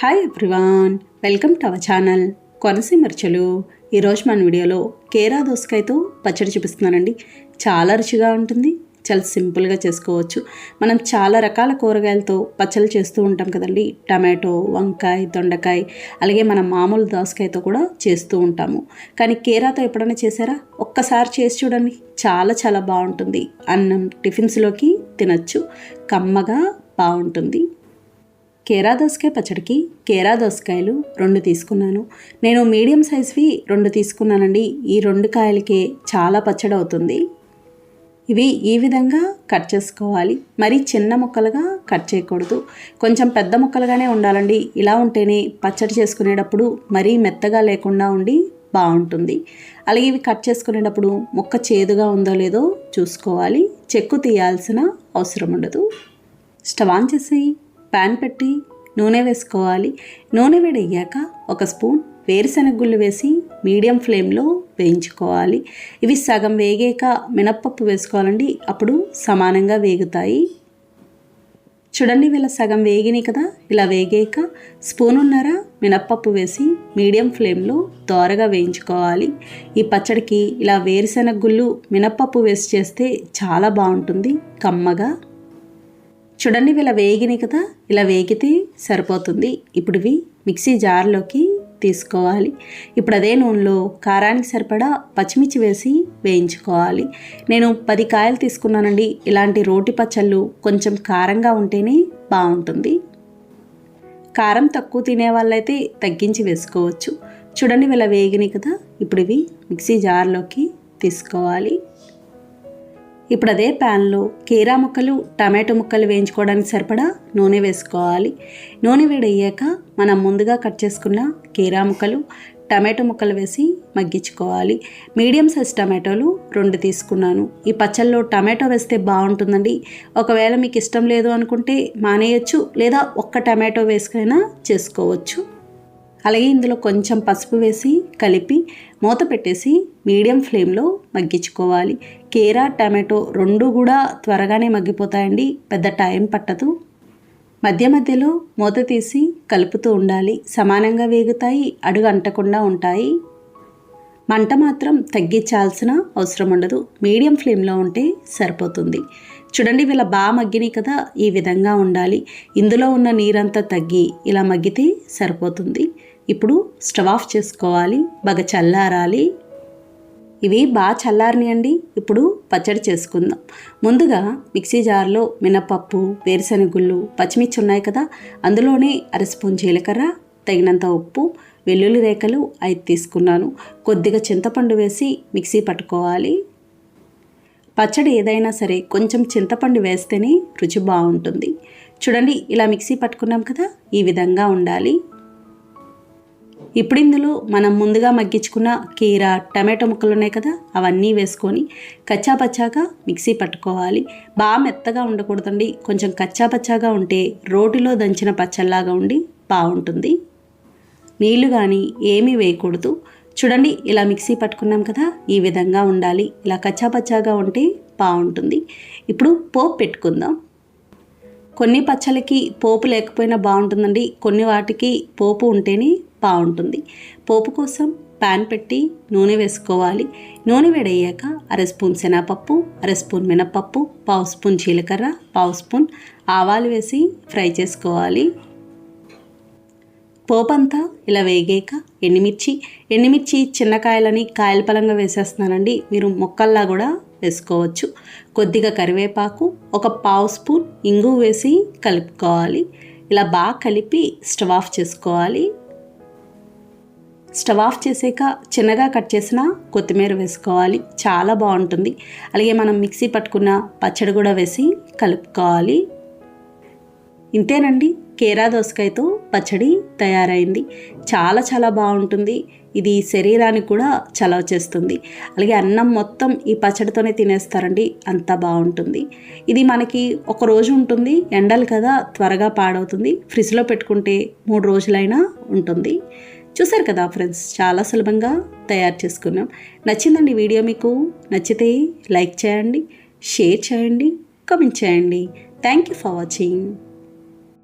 Hi everyone welcome to our channel Konaseema రుచులు ఈరోజు మన వీడియోలో కేరా దోసకాయతో పచ్చడి చూపిస్తున్నానండి. చాలా రుచిగా ఉంటుంది. చాలా సింపుల్గా చేసుకోవచ్చు. మనం చాలా రకాల కూరగాయలతో పచ్చళ్ళు చేస్తూ ఉంటాం కదండి. టమాటో వంకాయ దొండకాయ అలాగే మనం మామూలు దోసకాయతో కూడా చేస్తూ ఉంటాము. కానీ కేరాతో ఎప్పుడైనా చేశారా? ఒక్కసారి చేసి చూడండి. చాలా చాలా బాగుంటుంది. అన్నం టిఫిన్స్లోకి తినచ్చు. కమ్మగా బాగుంటుంది. కేరా దోసకాయ పచ్చడికి కేరా దోసకాయలు రెండు తీసుకున్నాను. నేను మీడియం సైజ్వి రెండు తీసుకున్నానండి. ఈ రెండు కాయలకే చాలా పచ్చడి అవుతుంది. ఇవి ఈ విధంగా కట్ చేసుకోవాలి. మరీ చిన్న ముక్కలుగా కట్ చేయకూడదు. కొంచెం పెద్ద ముక్కలుగానే ఉండాలండి. ఇలా ఉంటేనే పచ్చడి చేసుకునేటప్పుడు మరీ మెత్తగా లేకుండా ఉండి బాగుంటుంది. అలాగే ఇవి కట్ చేసుకునేటప్పుడు ముక్క చేదుగా ఉందో లేదో చూసుకోవాలి. చెక్కు తీయాల్సిన అవసరం ఉండదు. స్టవ్ ఆన్ చేసి పాన్ పెట్టి నూనె వేసుకోవాలి. నూనె వేడయ్యాక ఒక స్పూన్ వేరుశనగ గుళ్ళు వేసి మీడియం ఫ్లేమ్లో వేయించుకోవాలి. ఇవి సగం వేగాక మినప్పప్పు వేసుకోవాలండి. అప్పుడు సమానంగా వేగుతాయి. చూడండి వీళ్ళ సగం వేగినాయి కదా. ఇలా వేగాక స్పూనున్నర మినప్పప్పు వేసి మీడియం ఫ్లేమ్లో దోరగా వేయించుకోవాలి. ఈ పచ్చడికి ఇలా వేరుశనగ గుళ్ళు మినప్పప్పు వేసి చేస్తే చాలా బాగుంటుంది. కమ్మగా చూడండి ఇలా వేగినాయి కదా? ఇలా వేగితే సరిపోతుంది. ఇప్పుడు ఇవి మిక్సీ జార్లోకి తీసుకోవాలి. ఇప్పుడు అదే నూనెలో కారానికి సరిపడా పచ్చిమిర్చి వేసి వేయించుకోవాలి. నేను పది కాయలు తీసుకున్నానండి. ఇలాంటి రోటి పచ్చళ్ళు కొంచెం కారంగా ఉంటేనే బాగుంటుంది. కారం తక్కువ తినే వాళ్ళైతే తగ్గించి వేసుకోవచ్చు. చూడండి ఇలా వేగినాయి కదా? ఇప్పుడు ఇవి మిక్సీ జార్లోకి తీసుకోవాలి. ఇప్పుడు అదే ప్యాన్లో కీరా ముక్కలు టమాటో ముక్కలు వేయించుకోవడానికి సరిపడా నూనె వేసుకోవాలి. నూనె వేడయ్యాక మనం ముందుగా కట్ చేసుకున్న కీరా ముక్కలు టమాటో ముక్కలు వేసి మగ్గించుకోవాలి. మీడియం సైజ్ టమాటోలు రెండు తీసుకున్నాను. ఈ పచ్చళ్ళలో టమాటో వేస్తే బాగుంటుందండి. ఒకవేళ మీకు ఇష్టం లేదు అనుకుంటే మానేయచ్చు లేదా ఒక్క టమాటో వేసుకైనా చేసుకోవచ్చు. అలాగే ఇందులో కొంచెం పసుపు వేసి కలిపి మూత పెట్టేసి మీడియం ఫ్లేమ్లో మగ్గించుకోవాలి. కేరా టమాటో రెండు కూడా త్వరగానే మగ్గిపోతాయండి. పెద్ద టైం పట్టదు. మధ్య మధ్యలో మూత తీసి కలుపుతూ ఉండాలి. సమానంగా వేగుతాయి అడుగు అంటకుండా ఉంటాయి. మంట మాత్రం తగ్గించాల్సిన అవసరం ఉండదు. మీడియం ఫ్లేమ్లో ఉంటే సరిపోతుంది. చూడండి వీళ్ళ బాగా మగ్గినాయి కదా ఈ విధంగా ఉండాలి. ఇందులో ఉన్న నీరంతా తగ్గి ఇలా మగ్గితే సరిపోతుంది. ఇప్పుడు స్టవ్ ఆఫ్ చేసుకోవాలి. బాగా చల్లారాలి. ఇవి బాగా చల్లారినాయండి. ఇప్పుడు పచ్చడి చేసుకుందాం. ముందుగా మిక్సీ జార్లో మినపప్పు వేరుశనగుళ్ళు పచ్చిమిర్చి ఉన్నాయి కదా అందులోనే అర స్పూన్ జీలకర్ర తగినంత ఉప్పు వెల్లుల్లి రేఖలు ఐదు తీసుకున్నాను. కొద్దిగా చింతపండు వేసి మిక్సీ పట్టుకోవాలి. పచ్చడి ఏదైనా సరే కొంచెం చింతపండు వేస్తేనే రుచి బాగుంటుంది. చూడండి ఇలా మిక్సీ పట్టుకున్నాం కదా ఈ విధంగా ఉండాలి. ఇప్పుడు ఇందులో మనం ముందుగా మగ్గించుకున్న కీర టమాటో ముక్కలు ఉన్నాయి కదా అవన్నీ వేసుకొని కచ్చాపచ్చాగా మిక్సీ పట్టుకోవాలి. బాగా మెత్తగా ఉండకూడదండి. కొంచెం కచ్చాపచ్చాగా ఉంటే రోటిలో దంచిన పచ్చల్లాగా ఉండి బాగుంటుంది. నీళ్ళు కానీ ఏమీ వేయకూడదు. చూడండి ఇలా మిక్సీ పట్టుకున్నాం కదా ఈ విధంగా ఉండాలి. ఇలా కచ్చాపచ్చాగా ఉంటే బాగుంటుంది. ఇప్పుడు పోపు పెట్టుకుందాం. కొన్ని పచ్చళ్ళకి పోపు లేకపోయినా బాగుంటుందండి. కొన్ని వాటికి పోపు ఉంటేనే బాగుంటుంది. పోపు కోసం ప్యాన్ పెట్టి నూనె వేసుకోవాలి. నూనె వేడయ్యాక అర స్పూన్ శనగపప్పు అర స్పూన్ మినపప్పు పావు స్పూన్ జీలకర్ర పావు స్పూన్ ఆవాలు వేసి ఫ్రై చేసుకోవాలి. పోపంతా ఇలా వేగాక ఎండుమిర్చి ఎండుమిర్చి చిన్న కాయలని కాయల పలంగా వేసేస్తున్నానండి. మీరు మొక్కల్లా కూడా వేసుకోవచ్చు. కొద్దిగా కరివేపాకు ఒక పావు స్పూన్ ఇంగు వేసి కలుపుకోవాలి. ఇలా బాగా కలిపి స్టవ్ ఆఫ్ చేసుకోవాలి. స్టవ్ ఆఫ్ చేసాక చిన్నగా కట్ చేసిన కొత్తిమీర వేసుకోవాలి. చాలా బాగుంటుంది. అలాగే మనం మిక్సీ పట్టుకున్న పచ్చడి కూడా వేసి కలుపుకోవాలి. ఇంతేనండి. కేరా దోసకాయతో పచ్చడి తయారైంది. చాలా చాలా బాగుంటుంది. ఇది శరీరానికి కూడా చలవ చేస్తుంది. అలాగే అన్నం మొత్తం ఈ పచ్చడితోనే తినేస్తారండి. అంత బాగుంటుంది. ఇది మనకి ఒక రోజు ఉంటుంది. ఎండలు కదా త్వరగా పాడవుతుంది. ఫ్రిడ్జ్లో పెట్టుకుంటే మూడు రోజులైనా ఉంటుంది. చూసారు కదా ఫ్రెండ్స్ చాలా సులభంగా తయారు చేసుకున్నాం. నచ్చిందండి వీడియో మీకు? నచ్చితే లైక్ చేయండి షేర్ చేయండి కమెంట్ చేయండి. Thank you for watching.